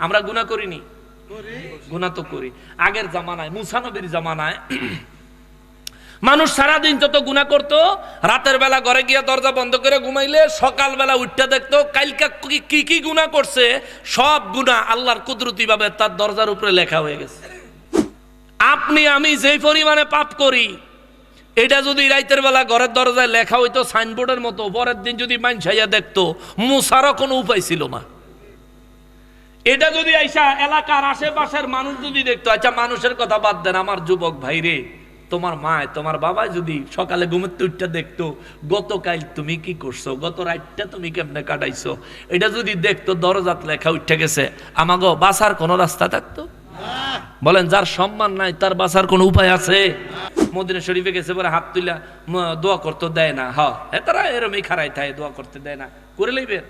আমরা গুণা করিনি? গুণা তো করি। আগের জামানায় মুসানবীর জামানায় মানুষ সারাদিন যত গুণা করতো, রাতের বেলা ঘরে গিয়ে দরজা বন্ধ করে ঘুমাইলে সকালবেলা উঠতে দেখতো, কালকা কি- কি গুণা করছে? সব গুণা আল্লাহর কুদরতি ভাবে তার দরজার উপরে লেখা হয়ে গেছে। আপনি, আমি যেই পরিমাণে পাপ করি, এটা যদি রাইতের বেলা ঘরের দরজায় লেখা হইতো, সাইনবোর্ডের মতো, পরের দিন যদি মাইনসাইয়া দেখতো, মুসারও কোনো উপায় ছিল না। এটা যদি আইসা এলাকার আশেপাশের মানুষ যদি দেখতো আচ্ছা মানুষের কথা বাদ দেন আমার যুবক ভাই রে, তোমার মায়, তোমার বাবা যদি সকালে ঘুমের উঠটা দেখতো, গতকাল তুমি কি করছ, গত রাতটা তুমি কেমনে কাটাইছো? এটা যদি দেখতো, দরজাত লেখা উঠে গেছে, আমাগো বাসার কোনো রাস্তা থাকতো? বলেন, যার সম্মান নাই, তার বাসার কোনো উপায় আছে? মদিনা শরীফে গেছে পরে হাত তুইলা দোয়া করতে, দেয় না, হ। এ তারা এরমই খারাই থাকে দোয়া করতে দেয় না। করে লইবেন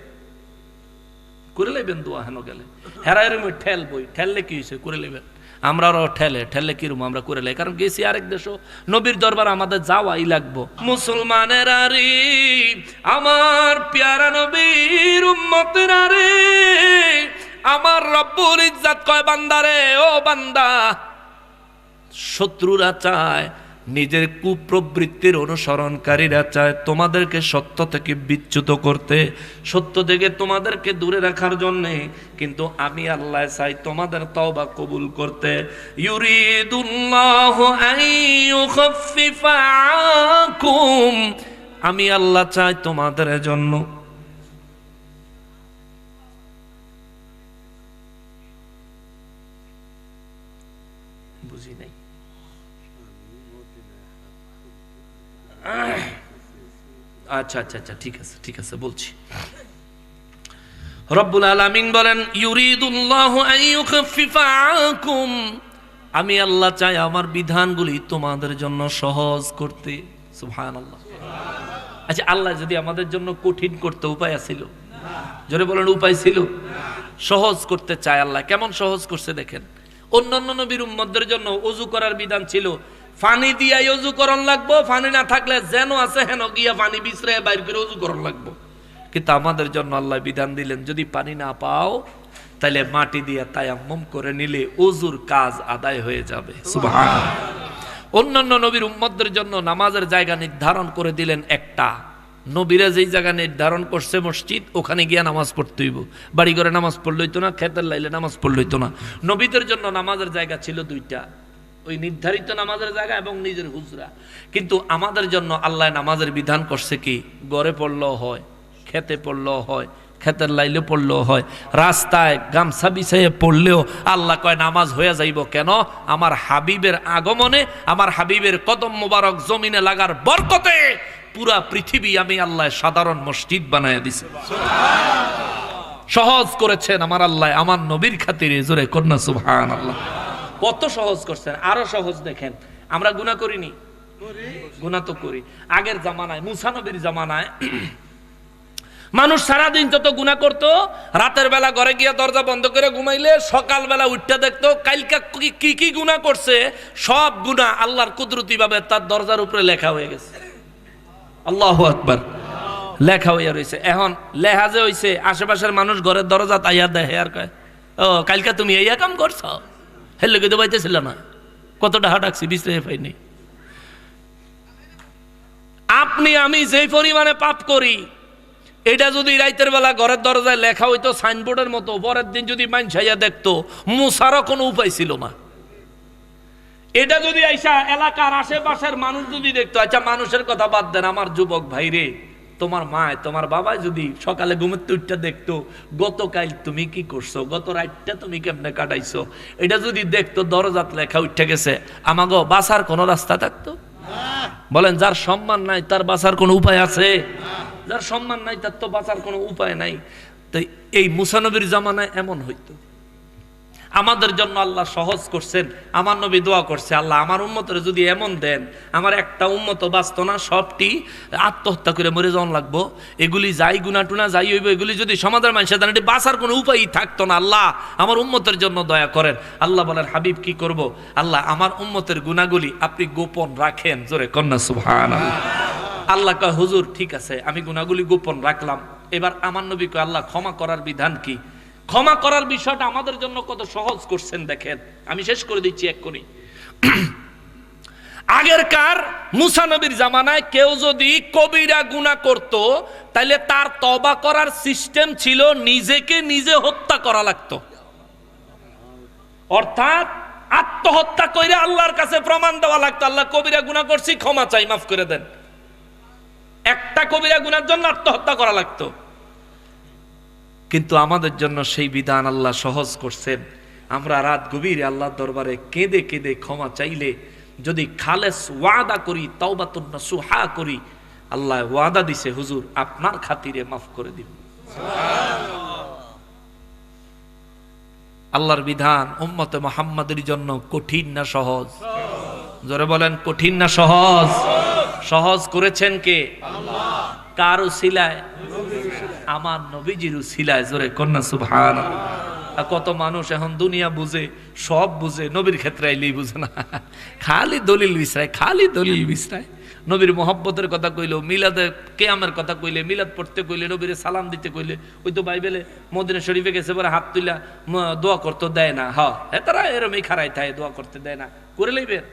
করে লইবেন দোয়া হেন গেলে। হেরা এরম ঠেল বই, ঠেললে কি হয়েছে করে লইবেন আমরা আরও ঠেলে, ঠেললে কিরম আমরা করে লাই কারণ গেছি আরেক দেশ নবীর দরবার আমাদের যাওয়াই লাগবো। মুসলমানের আরে, আমার পেয়ারা নবীর উম্মতের আরে, আমার রব্বুল ইজ্জাত কয় বান্দারে, ও বান্দা। শত্রুরা চায় নিজের কুপ্রবৃত্তির অনুসরণকারীরা চায় তোমাদেরকে সত্য থেকে বিচ্যুত করতে, সত্য থেকে তোমাদেরকে দূরে রাখার জন্যে। কিন্তু আমি আল্লাহ চাই তোমাদের তওবা কবুল করতে। আমি আল্লাহ চাই তোমাদের জন্য বুঝি নাই আচ্ছা আচ্ছা আচ্ছা ঠিক আছে ঠিক আছে, বলছি। রব্বুল আলামিন বলেন, ইউরিদুল্লাহু আন ইউখাফফিফা আনকুম আমি আল্লাহ চাই আমার বিধানগুলি তোমাদের জন্য সহজ করতে। সুবহানাল্লাহ। আচ্ছা আল্লাহ যদি আমাদের জন্য কঠিন করতে উপায় আছিল? জোরে বলেন, উপায় ছিল? সহজ করতে চায় আল্লাহ। কেমন সহজ করছে দেখেন? অন্যান্য নবীর উম্মতদের জন্য অজু করার বিধান ছিল ফানি দিয়াই অজু করণ লাগবো, ফানি না থাকলে যেন আছে হেন গিয়া পানি বিছরে বাইর করে অজু করণ লাগবো। কিন্তু আমাদের জন্য আল্লাহ বিধান দিলেন, যদি পানি না পাও তাহলে মাটি দিয়ে তায়াম্মম করে নিলে অজুর কাজ আদায় হয়ে যাবে। অন্যান্য নবীর উম্মতদের জন্য নামাজের জায়গা নির্ধারণ করে দিলেন একটা। নবীরা যেই জায়গা নির্ধারণ করছে মসজিদ, ওখানে গিয়ে নামাজ পড়তে হইব। বাড়ি ঘরে নামাজ পড়লে হইতো না, খেতের লাইলে নামাজ পড়লে হইতো না। নবীদের জন্য নামাজের জায়গা ছিল দুইটা। ওই নির্ধারিত নামাজের জায়গা এবং নিজের হুজরা। কিন্তু আমাদের জন্য আল্লাহ নামাজের বিধান করছে কি? গড়ে পড়লেও হয়, খেতে পড়লেও হয়, খেতের লাইলে পড়লেও হয়, রাস্তায় গামছা বিছাইয়ে পড়লেও আল্লাহ কয়, নামাজ হয়ে যাইব কেন? আমার হাবিবের আগমনে, আমার হাবিবের কদম মোবারক জমিনে লাগার বরকতে পুরা পৃথিবী আমি আল্লাহ সাধারণ মসজিদ বানায় দিছি। সহজ করেছেন আমার আল্লাহ, আমার নবীর খাতিরে, জোরে কন্যা সুবহান আল্লাহ কত সহজ করছেন আরও সহজ দেখেন। আমরা গুণা করিনি? গুণা তো করি। আগের জামানায় মুসানবীর জামানায় মানুষ সারাদিন যত গুণা করতো রাতের বেলা ঘরে গিয়ে দরজা বন্ধ করে ঘুমাইলে সকালবেলা উঠতে দেখতো কালকা কি- কি গুণা করছে? সব গুণা আল্লাহর কুদরতি ভাবে তার দরজার উপরে লেখা হয়ে গেছে। আল্লাহ আকবার। লেখা হইয়া রয়েছে এখন লেখা যে হইছে আশেপাশের মানুষ ঘরের দরজা তাইয়া দেখে আর কয় ও কালকা তুমি এই কাম করছ? হেলে কিন্তু বাইতেছিল না। কত টাকা ডাকছি বিশ্রে পাইনি আপনি, আমি যেই পরিমাণে পাপ করি, এটা যদি রাইতের বেলা ঘরের দরজায় লেখা হইতো সাইনবোর্ডের মতো, পরের দিন যদি মাইনসাইয়া দেখতো মুসারও কোনো উপায় ছিল না। এটা যদি আইসা এলাকার আশেপাশের মানুষ যদি দেখতো আচ্ছা মানুষের কথা বাদ দেন, আমার যুবক ভাইরে। তোমার মায়, তোমার বাবা যদি সকালে ঘুমের উঠটা দেখতো, গতকাল তুমি কি করছ? গত রাতটা তুমি কেমনে কাটাইছো? এটা যদি দেখতো, দরজাত লেখা উঠে গেছে, আমাগো বাসার কোনো রাস্তা থাকতো? বলেন, যার সম্মান নাই, তার বাঁচার কোনো উপায় আছে? যার সম্মান নাই, তার তো বাঁচার কোনো উপায় নাই। তাই এই মুসানবীর জামানায় এমন হইতো। আমাদের জন্য আল্লাহ সহজ করছেন, আমার নবী দোয়া করছে, আল্লাহ আমার উন্মতের যদি এমন দেন, আমার একটা উন্মত বাঁচত না, সবটি আত্মহত্যা করে মরে যাওয়ান লাগবো। এগুলি যাই গুনা টুনা যাই হইব, এগুলি যদি সমাজের মানুষের জানে এটি বাঁচার কোনো উপায়ই থাকতো না। আল্লাহ আমার উন্মতের জন্য দয়া করেন। আল্লাহ বলেন, হাবিব, কি করব? আল্লাহ, আমার উন্মতের গুণাগুলি আপনি গোপন রাখেন। জোরে কন্যা সুভান আল্লাহ কয়, হুজুর, ঠিক আছে, আমি গুণাগুলি গোপন রাখলাম। এবার আমার নবী কয়, আল্লাহ, ক্ষমা করার বিধান কি? ক্ষমা করার বিষয়টা আমাদের জন্য কত সহজ করছেন দেখেন। আমি শেষ করে দিচ্ছি এক করি আগেরকার মুসা নবীর জামানায় কেউ যদি কবিরা গুণা করত তাহলে তার তবা করার সিস্টেম ছিল নিজেকে নিজে হত্যা করা লাগতো। অর্থাৎ আত্মহত্যা করে আল্লাহর কাছে প্রমাণ দেওয়া লাগতো, আল্লাহ কবিরা গুণা করছি, ক্ষমা চাই, মাফ করে দেন। একটা কবিরা গুনার জন্য আত্মহত্যা করা লাগতো। কিন্তু আমাদের জন্য সেই বিধান আল্লাহ সহজ করছেন। আমরা রাত গভীরে আল্লাহর দরবারে কেঁদে কেঁদে ক্ষমা চাইলে যদি খালেস ওয়াদা করি, তাওবাতুন সুহা করি, আল্লাহ ওয়াদা দিছে, হুজুর, আপনার খাতিরে মাফ করে দিব। আল্লাহর বিধান উম্মতে মোহাম্মদের জন্য কঠিন না সহজ? জোরে বলেন, কঠিন না সহজ? সহজ করেছেন কে? কারও সিলায়। আমার নবীজির সিলায় জোরে কন্যা সুভান কত মানুষ এখন দুনিয়া বুঝে, সব বুঝে, নবীর ক্ষেত্রে আইলেই বুঝে না। খালি দলিল বিছরায় খালি দলিল বিছরায় নবীর মোহব্বতের কথা কইলো, মিলাদে কেয়ামের কথা কইলে, মিলাদ পড়তে কইলে, নবীর সালাম দিতে কইলে, ওই তো বাইবেলে মদিনা শরীফে গেছে পরে হাত তুইলা, ম- দোয়া করতে দেয় না। হ্যাঁ তারা এরমই খারাই থাকে দোয়া করতে দেয় না। করে লইবেন?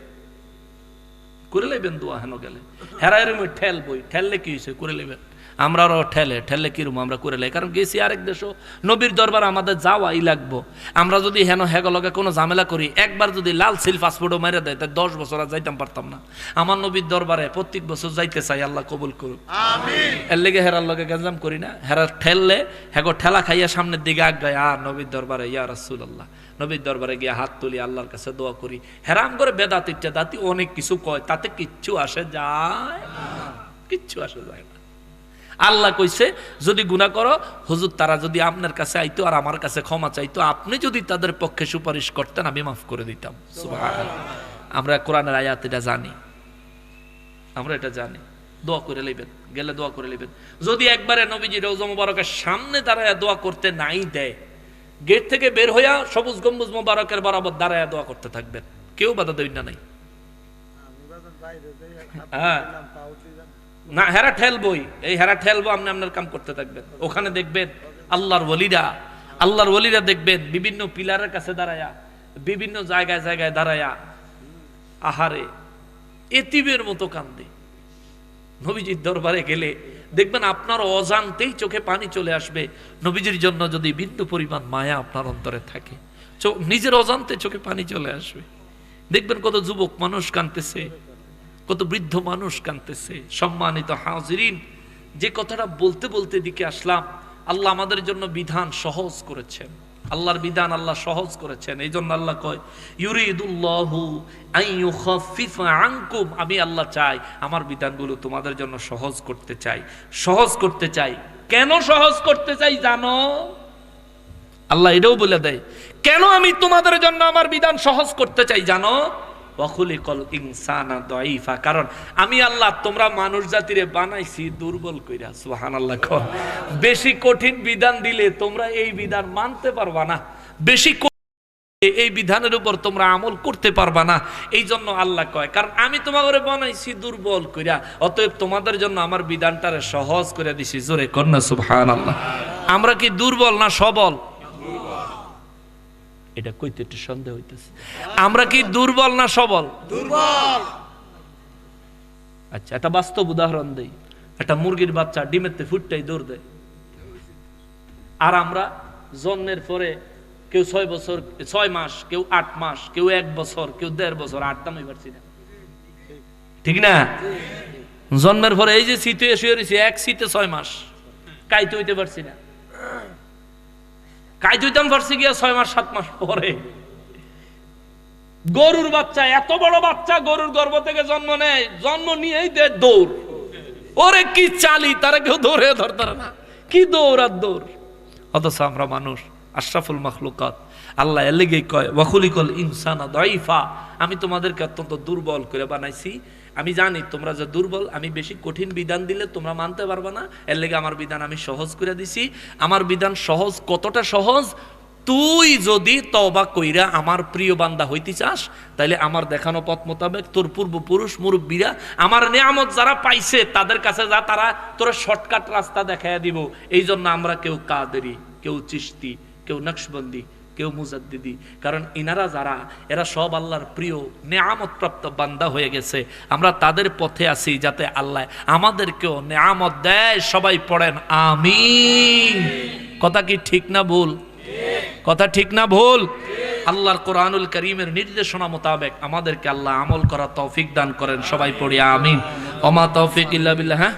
করে লইবেন দোয়া হেন গেলে? হেরা এরম ঠেল বই, ঠেললে কি হয়েছে করে লইবেন। আমরা আরও ঠেলে ঠেললে কিরম আমরা করে লাই? কারণ গেছি আরেক দেশও। নবীর দরবার আমাদের যাওয়াই লাগবো। আমরা যদি হেন হেগলগে কোনো ঝামেলা করি একবার যদি লাল সিল পাসপোর্টও মেরে দেয় তাই দশ বছর আর যাইতাম পারতাম না। আমার নবীর দরবারে প্রত্যেক বছর যাইতে চাই আল্লাহ কবুল করুক। এর লেগে হেরার লগে গেঞ্জাম করি না। হেরা ঠেললে হেগো ঠেলা খাইয়া সামনের দিকে আগ গায় আর নবীর দরবারে ইয়া রাসুল আল্লাহ নবীর দরবারে গিয়ে হাত তুলি আল্লাহর কাছে দোয়া করি। হেরাম করে বেদাতিটা দাতি অনেক কিছু কয় তাতে কিচ্ছু আসে যায় কিচ্ছু আসে যায় না। আল্লাহ কইছে যদি গুনাহ করো হুজুর তারা যদি আপনার কাছে আইতো আর আমার কাছে ক্ষমা চাইতো আপনি যদি তাদের পক্ষে সুপারিশ করতেন আমি মাফ করে দিতাম। আমরা কোরআনের আয়াত এটা জানি। আমরা এটা জানি। দোয়া করে লইবেন গেলে দোয়া করে লইবেন। যদি একবারে নবীজি রৌজা মুবারকের সামনে দাঁড়ায় দোয়া করতে নাই দেয় গেট থেকে বের হইয়া সবুজ গম্বুজ মোবারকের বরাবর দাঁড়ায় দোয়া করতে থাকবেন। কেউ বাধা দেবেন না নাই হ্যাঁ। না, হেরা ঠেলবই। এই হেরা ঠেলবো, আপনি আপনার কাম করতে থাকবেন। ওখানে দেখবেন আল্লাহর ওলিরা আল্লাহর ওলিরা দেখবেন বিভিন্ন পিলারের কাছে দাঁড়ায়া, বিভিন্ন জায়গায় জায়গায় দাঁড়ায়া, আহারে এতিবের মতো কান্দে। নবীজির দরবারে গেলে দেখবেন আপনার অজান্তেই চোখে পানি চলে আসবে। নবীজির জন্য যদি বিন্দু পরিমাণ মায়া আপনার অন্তরে থাকে নিজের অজান্তে চোখে পানি চলে আসবে। দেখবেন কত যুবক মানুষ কানতেছে কত বৃদ্ধ মানুষ কানতেছে সম্মানিত হাজিরিন, যে কথাটা বলতে বলতে দিকে আসলাম, আল্লাহ আমাদের জন্য বিধান সহজ করেছেন। আল্লাহর বিধান আল্লাহ সহজ করেছেন। এই জন্য আল্লাহ কয় আন আমি আল্লাহ চাই আমার বিধানগুলো তোমাদের জন্য সহজ করতে চাই। সহজ করতে চাই। কেন সহজ করতে চাই জানো? আল্লাহ এটাও বলে দেয়, কেন আমি তোমাদের জন্য আমার বিধান সহজ করতে চাই জানো? ওয়াখুলিকল ইনসানা কারণ আমি আল্লাহ, তোমরা মানুষ জাতিরে বানাইছি দুর্বল কইরা বেশি কঠিন বিধান দিলে তোমরা এই বিধান মানতে পারবা না। বেশি এই বিধানের উপর তোমরা আমল করতে পারবা না। এই জন্য আল্লাহ কয়, কারণ আমি তোমাদের বানাইছি দুর্বল কইরা, অতএব তোমাদের জন্য আমার বিধানটারে সহজ করে দিছি। জোরে কন্যা সুবহানাল্লাহ। আমরা কি দুর্বল না সবল? এটা কইতে একটু সন্দেহ হইতেছে। আমরা কি দুর্বল না সবল? দুর্বল। আচ্ছা একটা বাস্তব উদাহরণ দেই। একটা মুরগির বাচ্চা ডিমেতে ফুটটাই দৌড় দেয়। আর আমরা জন্মের পরে কেউ ছয় বছর ছয় মাস কেউ আট মাস কেউ এক বছর কেউ দেড় বছর আটটা নই পারছি না। ঠিক না? জন্মের পরে এই যে শীতে শুয়ে রয়েছে এক শীতে ছয় মাস কাইতে হইতে পারছি না। কাইতে হইতাম গিয়া ছয় মাস, সাত মাস পরে। গরুর বাচ্চা, এত বড় বাচ্চা গরুর গর্ভ থেকে জন্ম নেয়, জন্ম নিয়েই দেয় দৌড়। ওরে কি চালি, তারা কেউ দৌড়ে ধরতে না। কি দৌড় আর দৌড়? অথচ আমরা মানুষ, আশরাফুল মখলুকাত, আল্লাহ এলেগেই কয় ওয়াকুলিকল ইনসানা দইফা আমি তোমাদেরকে অত্যন্ত দুর্বল করে বানাইছি। আমি জানি তোমরা যে দুর্বল, আমি বেশি কঠিন বিধান দিলে তোমরা মানতে পারবে না। এর লেগে আমার বিধান আমি সহজ করে দিছি। আমার বিধান সহজ কতটা সহজ? তুই যদি তবা কইরা আমার প্রিয় বান্দা হইতে চাস, তাইলে আমার দেখানো পথ মোতাবেক তোর পূর্বপুরুষ মুরব্বীরা আমার নিয়ামত যারা পাইছে, তাদের কাছে যা তারা তোর শর্টকাট রাস্তা দেখাইয়া দিব। এই জন্য আমরা কেউ কাদেরি, কেউ চিস্তি কেউ নকশবন্দি কেউ মুজাদ্দিদি। কারণ ইনারা যারা, এরা সব আল্লাহর প্রিয়, নেয়ামতপ্রাপ্ত বান্দা হয়ে গেছে। আমরা তাদের পথে আছি যাতে আল্লাহ আমাদেরকেও নেয়ামত দেয়, সবাই পড়েন আমি কথা কি ঠিক না ভুল? কথা ঠিক না ভুল? আল্লাহর কোরআনুল করিমের নির্দেশনা মোতাবেক আমাদেরকে আল্লাহ আমল করা তৌফিক দান করেন, সবাই পড়ি, আমিন। অমা তৌফিক ইল্লা বিল্লাহ হ্যাঁ?